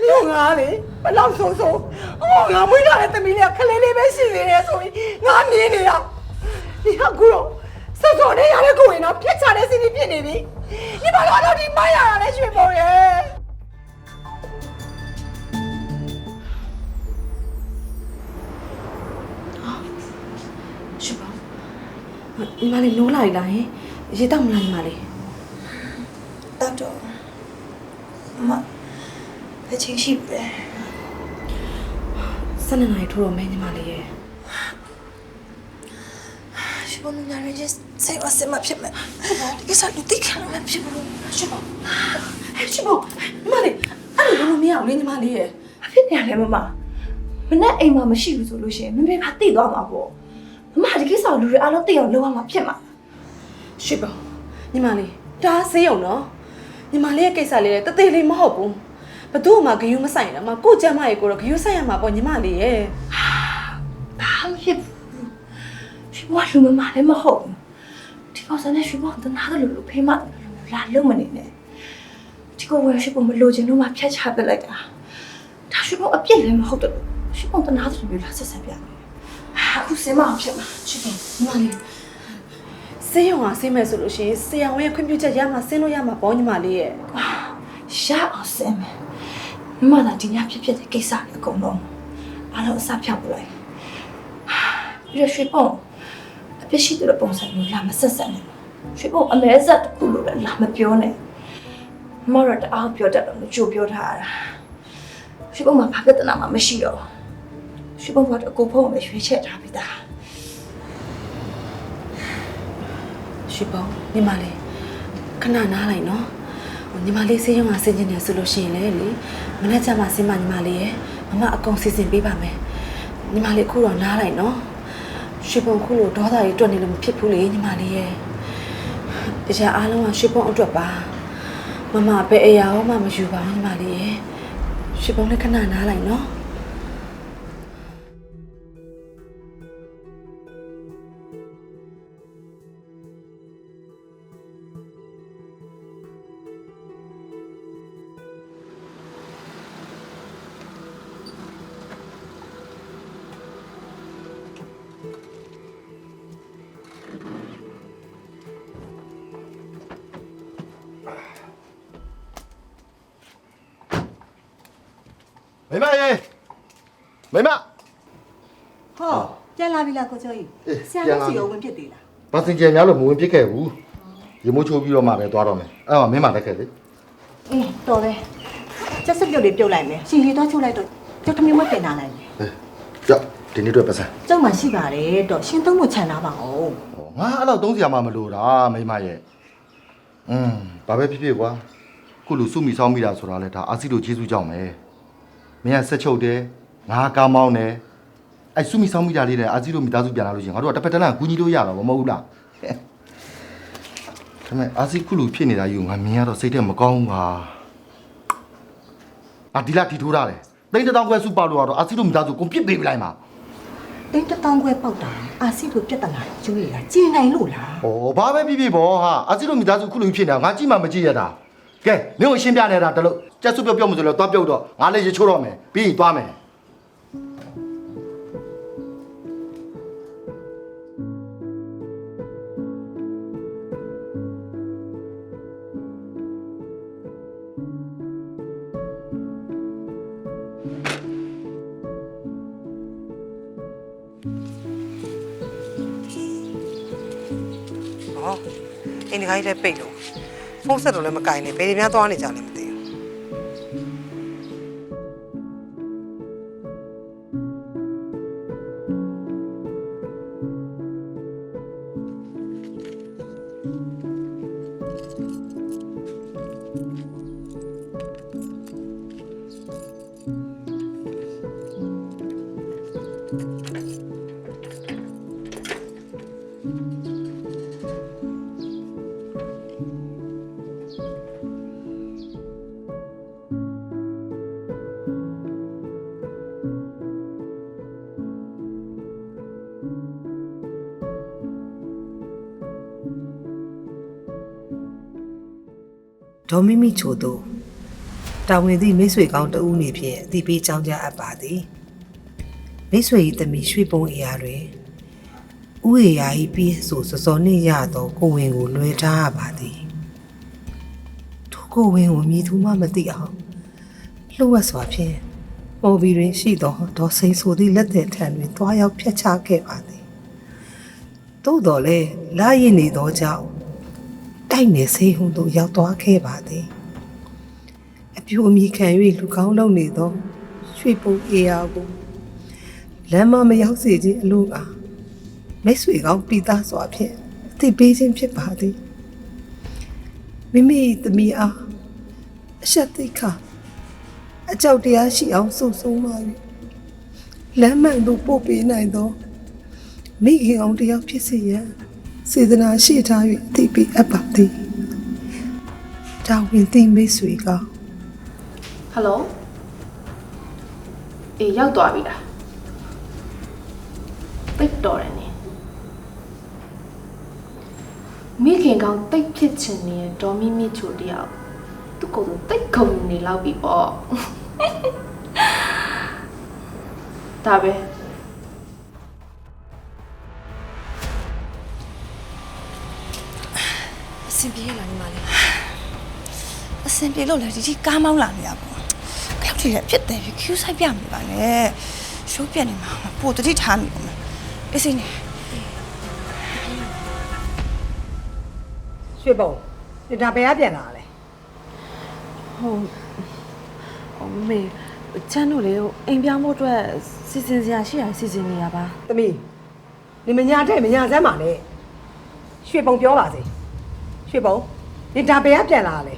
ညငါလေဘလောက်ဆိုဆိုအော်ငါမွေးလာတဲ့သမီးလေးကခလေးလေးပဲရှိနေတယ်ဆိုရင်ငါမြင်နေတာဒီဟာကူတော့စောစောနဲ့ရတဲ့ကိုဝင်တော့ပြစ်ချတဲ့စီးပြီးပြစ်နေပြီဒီဘာလို့တော့ဒီမိုင်းရတာလဲရွှေပေါ်ရဲ့ရှိပါညီမလေးနိုးလာပြီလားဟင်ရေတောက်မလားညီမလေးတတ်တော့မ ဘယ်ချင်းရှိပဲ၁၂နာရီထိုးတော့မယ်ညီမလေးရဲ့ရှိဘုံညာရင်းကျစိတ်ဝဆက်မဖြစ်မယ်ဒီကစားလူတိခံမဖြစ်ဘူးရှိပါဟဲ့ရှိပါညီမလေးအဲ့လိုလုပ်လို့မရဘူးလေညီမလေးရဲ့ဘာဖြစ်နေရလဲမမမနဲ့အိမ်မှာမရှိဘူးဆိုလို့ရှိရင်မမေကတိသွားမှာပေါ့မမဒီကိစ္စကိုလူတွေအားလုံးသိအောင်လုပ်ရမှာဖြစ်မှာရှိပါညီမလေးဒါဆေးရုံနော်ညီမလေးရဲ့ကိစ္စလေးတသေးလေးမဟုတ်ဘူး ဘသူ့မှာဂယုမဆိုင်တော့မှကိုကြမ်းမရေကိုတော့ဂယုဆိုင်ရမှာပေါ့ညီမလေးရဲ့ဘာမှဖြစ်ဘူးရှိဘလူမမလည်းမဟုတ်ဘူးဒီကောင်စနဲ့ရှိဘတနာတယ်လို့ဖေးမလာလုံးမနေနဲ့ဒီကောင်ဝယ်ရှိဘမလိုချင်လို့မှဖြတ်ချပစ်လိုက်တာဒါရှိဘအပြစ်လည်းမဟုတ်တယ်ရှိဘတနာတယ်လို့လာဆက်ဆက်ပြတယ်အခုစင်မအောင်ဖြစ်မှာရှိပါညီမလေးဆေးရုံကဆေးမယ်ဆိုလို့ရှိရင်ဆရာဝန်ရဲ့ခွင့်ပြုချက်ရမှဆင်းလို့ရမှာပေါ့ညီမလေးရဲ့ရအောင်စင်မယ် မမသာဒီညဖြစ်ဖြစ်တဲ့ကိစ္စတွေအကုန်လုံးအားလုံးအစဖြောက်ပလိုက်ပြီးတော့ရွှေပုံအပြစ်ရှိတဲ့ပုံစံမျိုးလာမဆက်ဆက်နဲ့ရွှေပုံအမဲဆက်တစ်ခုလို့လည်းလာမပြောနဲ့မမတော့တအားပြောတတ်တော့ကြိုပြောထားတာရွှေပုံမှာဘာပြဿနာမှမရှိတော့ရွှေပုံကတော့အကိုဖုံးကိုပဲရွေးချက်ထားပြီးသားရှိပါညီမလေးခဏနားလိုက်နော်ဟို ညီမလေးဆေးရုံကဆင်းကျင်နေဆိုလို့ရှိရင်လေလေမနေ့ကမှဆင်းမညီမလေးရဲ့မမအကုန်စီစဉ်ပေးပါမယ်ညီမလေးအခုတော့နားလိုက်နော်ရှိပုံခုလို့ဒေါသကြီးတွက်နေလို့မဖြစ်ဘူးလေညီမလေးရဲ့တရားအားလုံးကရှိပုံအတွက်ပါမမဘယ်အရာမှမယူပါဘူးညီမလေးရဲ့ရှိပုံလေးခဏနားလိုက်နော် မိမရေမိမ ဟောပြန်လာပြီလားကိုကျော်ကြီးအေးဆရာပြန်တို့လာပြီစီရောဝင်ဖြစ်သေးလားဘာစင်ကြယ်များလို့မဝင်ပြစ်ခဲ့ဘူးရေမိုးချိုးပြီးတော့မှပဲသွားတော့မယ်အဲ့မှာမင်းမတက်ခဲ့လေအေးတော်တယ်ချက်စပြုတ်လေးပြုတ်လိုက်မယ်ရှင်ရီတော့ချုပ်လိုက်တော့ကျုပ်သမီးမတင်လာလိုက်မယ်ဟေးကြောက်ဒီနေ့တော့ပတ်စံကျုပ်မှရှိပါတယ်တော့ရှင်သုံးဖို့ခြံထားပါအောင်ဟောငါအဲ့လောက်သုံးစရာမှမလိုတာမိမရဲ့อืมဘာပဲဖြစ်ဖြစ်ကွာခုလူစုမိဆောင်မိတာဆိုတာလဲဒါအာစီတို့ကျေးဇူးကြောင့်ပဲ မင်းကဆက်ချုပ်တယ်ငါကားမောင်းတယ်အဲ့စုမိဆောင်မိတာလေးနဲ့အာစီတို့မိသားစုပြန်လာလို့ရှရင်ငါတို့ကတစ်ဖက်တစ်လမ်းကူညီလို့ရတော့မဟုတ်ဘူးလားဟဲ့ဒါပေမဲ့အာစီခုလူဖြစ်နေတာယူငါမြင်ရတော့စိတ်ထဲမကောင်းဘူးပါအာဒီလာဒီထိုးရတယ်တိန်းတစ်တောင်ခွဲစုပေါက်လို့ရတော့အာစီတို့မိသားစုကုန်ပြစ်ပေးပလိုက်မှာတင်းတစ်တောင်းခွဲပေါက်တာအာစီတို့ပြက်တလာကျိုးရတာကျင်နိုင်လို့လား။ဩဘာပဲဖြစ်ဖြစ်ပေါ့ဟာအစီတို့မိသားစုခုလိုဖြစ်နေတာငါကြည့်မှမကြည့်ရတာ။ ကဲမင်းကိုရှင်းပြနေတာတလို့ကြက်စုပြောပြောမဆိုလို့သွားပြုတ်တော့ငါလည်းရချိုးတော့မယ်ပြီးရင်သွားမယ်ဟောအိမ်ဒီခိုင်းလည်းပိတ်တော့ ဖုန်းဆက်တော့လည်းမကင်နဲ့ဘယ်ဒီများသွားနေကြလဲ ဒေါ်မိမိချိုတို့တာဝန်သည့်မိတ်ဆွေကောင်းတဦးနေဖြင့်အတိပေးကြောင်းကြအပ်ပါသည်မိတ်ဆွေ၏တမီရွှေပုံအရာတွင်ဥေရာ၏ပြီးဆိုစောစောနှင့်ရသောကိုဝင်ကိုလွှဲထားရပါသည်ထိုကိုဝင်ကိုမြည်သူမှမသိအောင်လှုပ်ဝက်စွာဖြင့်ပေါ်ဘီတွင်ရှိသောဒေါ်စိန်ဆိုသည့်လက်သည်ထံတွင်တွားရောက်ဖျက်ချခဲ့ပါသည်သို့တော်လည်းလာရင်နေသောကြောင့် တိုက်နေဆေးဟုန်သို့ရောက်သွားခဲ့ပါသည်အပြူအမိခံ၍လူကောင်းလုံနေသောရွှေပုံအေယာကိုလမ်းမမရောက်စေခြင်းအလို့ကမိတ်ဆွေကောင်းပိသားစွာဖြင့်အသိပေးခြင်းဖြစ်ပါသည်မိမိသမီးအားအဆက်သိခါအကြောက်တရားရှိအောင်စုံဆုံးပါ၍လမ်းမှန်သို့ပို့ပေးနိုင်သောမိခင်အောင်တရားဖြစ်စေရန် စေတနာရှိထား၍အသိပေးအပ်ပါသည်တာဝန်သိမိတ်ဆွေကောင်းဟယ်လိုအေးရောက်သွားပြီလားတိတ်တော်တယ်နင်မိခင်ကောင်တိတ်ဖြစ်ချင်နေတဲ့ဒေါ်မီမီချိုတယောက်သူ့ကိုယ်သူတိတ်ခုံနေလောက်ပြီပေါ့ဒါပဲ ဆင်ပြေလားညီမလေးအဆင်ပြေလို့လေဒီကြီးကားမောင်းလာနေရပေါ့အယောက်တည်းဖြစ်တယ်ဖြူဆိုင်ပြနေပါနဲ့ရှိုးပြက်နေမှာပိုတတိထားနေပါမယ်အစင်းနေရွှေပုံဒီဒါဘယ်ကပြန်လာလဲဟုတ်ဟိုမေချမ်းတို့လေဟိုအိမ်ပြောင်းဖို့အတွက်စီစဉ်စရာရှိတာစီစဉ်နေရပါသမီးဒီမညာတဲ့မညာစမ်းပါနဲ့ရွှေပုံပြောပါစေ ရွှေပုံဒီဒါဘယ်ကပြန်လာလဲ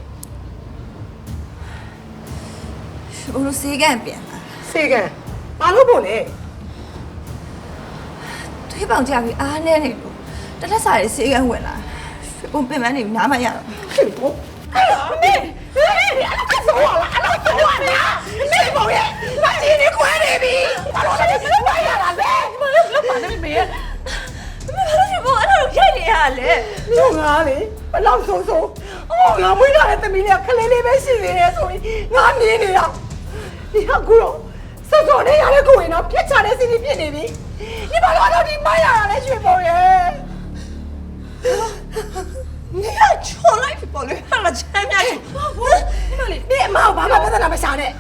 ဘလို့စေကန်ပြန်လာစေကန်ဘာလို့ဖို့လဲထွေးပေါင်ကြပြီးအားနေနေလို့တလက်စားရေးစေကန်ဝင်လာပုံပင်မနေနားမရတော့ရွှေပုံအဲ့တော့အမေဟေးအဲ့ဒါကဆောလာအဲ့ဒါဆောလာနေပုံရဲ့မကြီးနေခွဲနေပြီဘာလို့လဲဝိုင်းရတာလဲမလို့လောက်ပါနဲ့မေရဲ့မင်းဘာလို့ဒီပုံအဲ့လိုရိုက်နေရလဲလူငါလေ ဘလောက်ဆိုးဆိုးအော်ငါမွေးလာတဲ့သမီးလေးကခလေးလေးပဲရှိနေတယ်ဆိုရင်ငါမြင်နေတာဒီဟာကူတော့စောစောနဲ့ရတဲ့ကိုဝင်တော့ပြက်ချတဲ့စီးစီးဖြစ်နေပြီဒီဘာလို့တော့ဒီမရတာလဲရွှေပုံရဲ့နေရချိုးလိုက်ပြီပေါ့လေဟာလာချမ်းမြတ်ချင်မလေးဒီအမောဘာမှပြဿနာမရှာနဲ့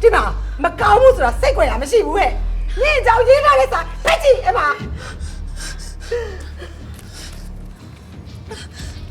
ဒီမှာမကောင်းဘူးဆိုတာစိတ်ကြွယ်တာမရှိဘူးဟဲ့ညင်ကြောင်ရေးထားတဲ့စာဖက်ကြည့်အမ